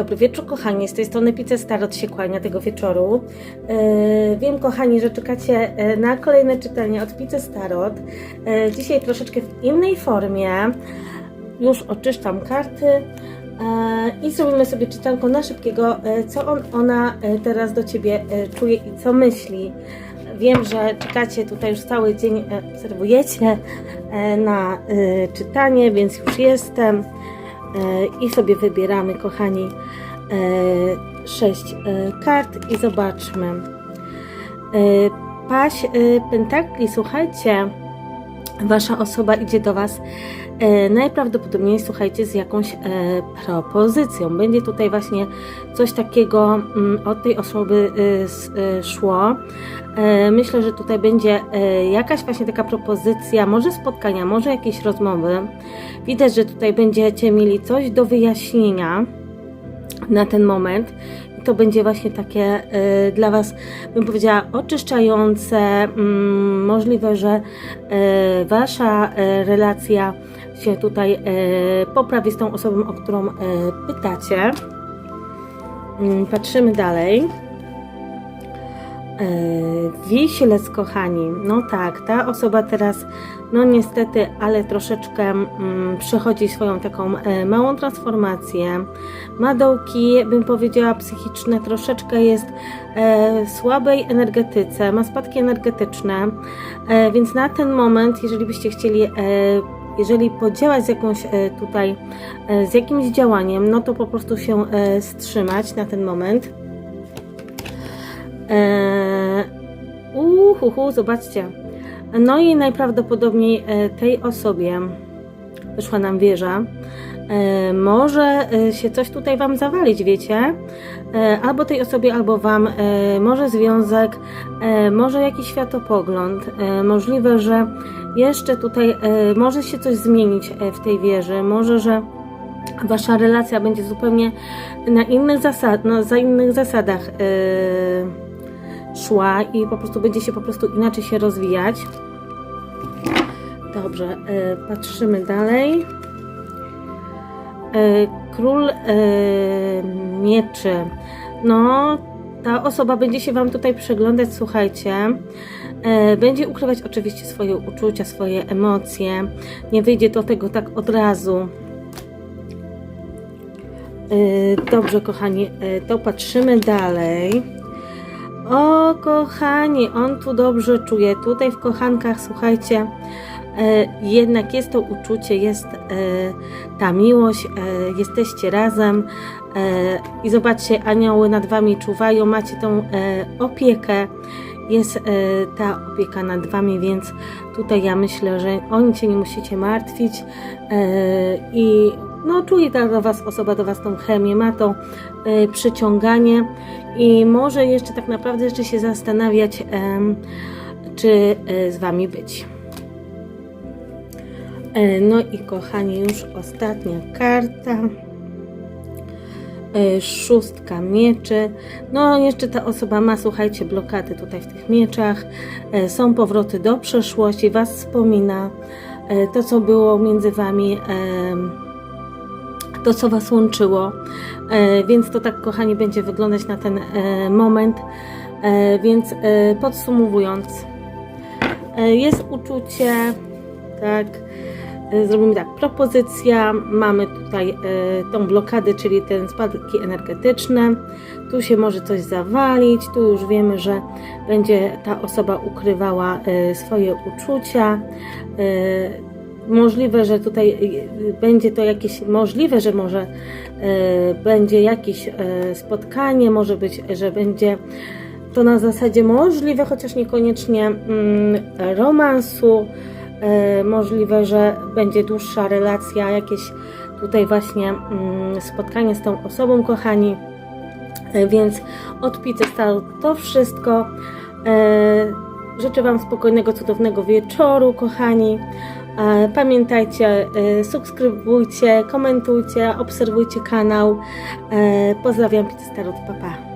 Dobry wieczór, kochani. Z tej strony Pizza Starot się kłania tego wieczoru. E, wiem, kochani, że czekacie e, na kolejne czytanie od Pizzy Starot. E, dzisiaj troszeczkę w innej formie. Już oczyszczam karty e, i zrobimy sobie czytanko na szybkiego, e, co on, ona e, teraz do Ciebie e, czuje i co myśli. Wiem, że czekacie tutaj już cały dzień, e, obserwujecie e, na e, czytanie, więc już jestem. E, I sobie wybieramy, kochani, e, sześć e, kart i zobaczmy. E, Paś e, Pentakli, słuchajcie, wasza osoba idzie do was e, najprawdopodobniej, słuchajcie, z jakąś e, propozycją. Będzie tutaj właśnie coś takiego mm, od tej osoby e, s- e, szło. E, Myślę, że tutaj będzie e, jakaś właśnie taka propozycja, może spotkania, może jakieś rozmowy. Widać, że tutaj będziecie mieli coś do wyjaśnienia na ten moment. To będzie właśnie takie e, dla Was, bym powiedziała, oczyszczające. Mm, możliwe, że e, Wasza e, relacja się tutaj e, poprawi z tą osobą, o którą e, pytacie. Mm, patrzymy dalej. E, Wisielec, kochani, no tak, ta osoba teraz, no niestety, ale troszeczkę mm, przechodzi swoją taką e, małą transformację. Ma dołki, bym powiedziała, psychiczne, troszeczkę jest e, słabej energetyce, ma spadki energetyczne, e, więc na ten moment, jeżeli byście chcieli, e, jeżeli podziałać z jakąś e, tutaj, e, z jakimś działaniem, no to po prostu się wstrzymać na ten moment. Uhuhu, zobaczcie. No i najprawdopodobniej e, tej osobie wyszła nam wieża. E, może e, się coś tutaj Wam zawalić, wiecie? Albo tej osobie, albo Wam. Może związek, może jakiś światopogląd. Możliwe, że jeszcze tutaj może się coś zmienić w tej wieży. Może, że Wasza relacja będzie zupełnie na innych zasad, no, za innych zasadach szła i po prostu będzie się po prostu inaczej się rozwijać. Dobrze, e, patrzymy dalej. E, Król e, mieczy. No, ta osoba będzie się Wam tutaj przyglądać, słuchajcie. Będzie ukrywać oczywiście swoje uczucia, swoje emocje. Nie wyjdzie do tego tak od razu. Dobrze, kochani, to patrzymy dalej. O, kochani, on tu dobrze czuje. Tutaj w kochankach, słuchajcie, e, jednak jest to uczucie, jest e, ta miłość, e, jesteście razem i zobaczcie, anioły nad wami czuwają, macie tą opiekę, jest ta opieka nad wami, więc tutaj ja myślę, że o nic się nie musicie martwić i no, czuje ta do was osoba, do was tą chemię, ma to e, przyciąganie i może jeszcze tak naprawdę jeszcze się zastanawiać, em, czy e, z wami być. E, No i kochani, już ostatnia karta. Szóstka mieczy. No, jeszcze ta osoba ma, słuchajcie, blokady tutaj w tych mieczach. Są powroty do przeszłości, was wspomina. To, co było między wami, to, co was łączyło. E, Więc to tak, kochani, będzie wyglądać na ten e, moment. E, Więc podsumowując, jest uczucie, tak. Zrobimy tak, propozycja, mamy tutaj tą blokadę, czyli ten spadki energetyczne. Tu się może coś zawalić, tu już wiemy, że będzie ta osoba ukrywała swoje uczucia. Możliwe, że tutaj e, będzie to jakieś, możliwe, że może e, będzie jakieś spotkanie, może być, że będzie to na zasadzie możliwe, chociaż niekoniecznie mm, romansu. Możliwe, że będzie dłuższa relacja, jakieś tutaj właśnie mm, spotkanie z tą osobą, kochani. Więc od Pizzy Star to wszystko. Życzę Wam spokojnego, cudownego wieczoru, kochani. E, Pamiętajcie, e, subskrybujcie, komentujcie, obserwujcie kanał. E, Pozdrawiam, Pizzy Starot, pa pa.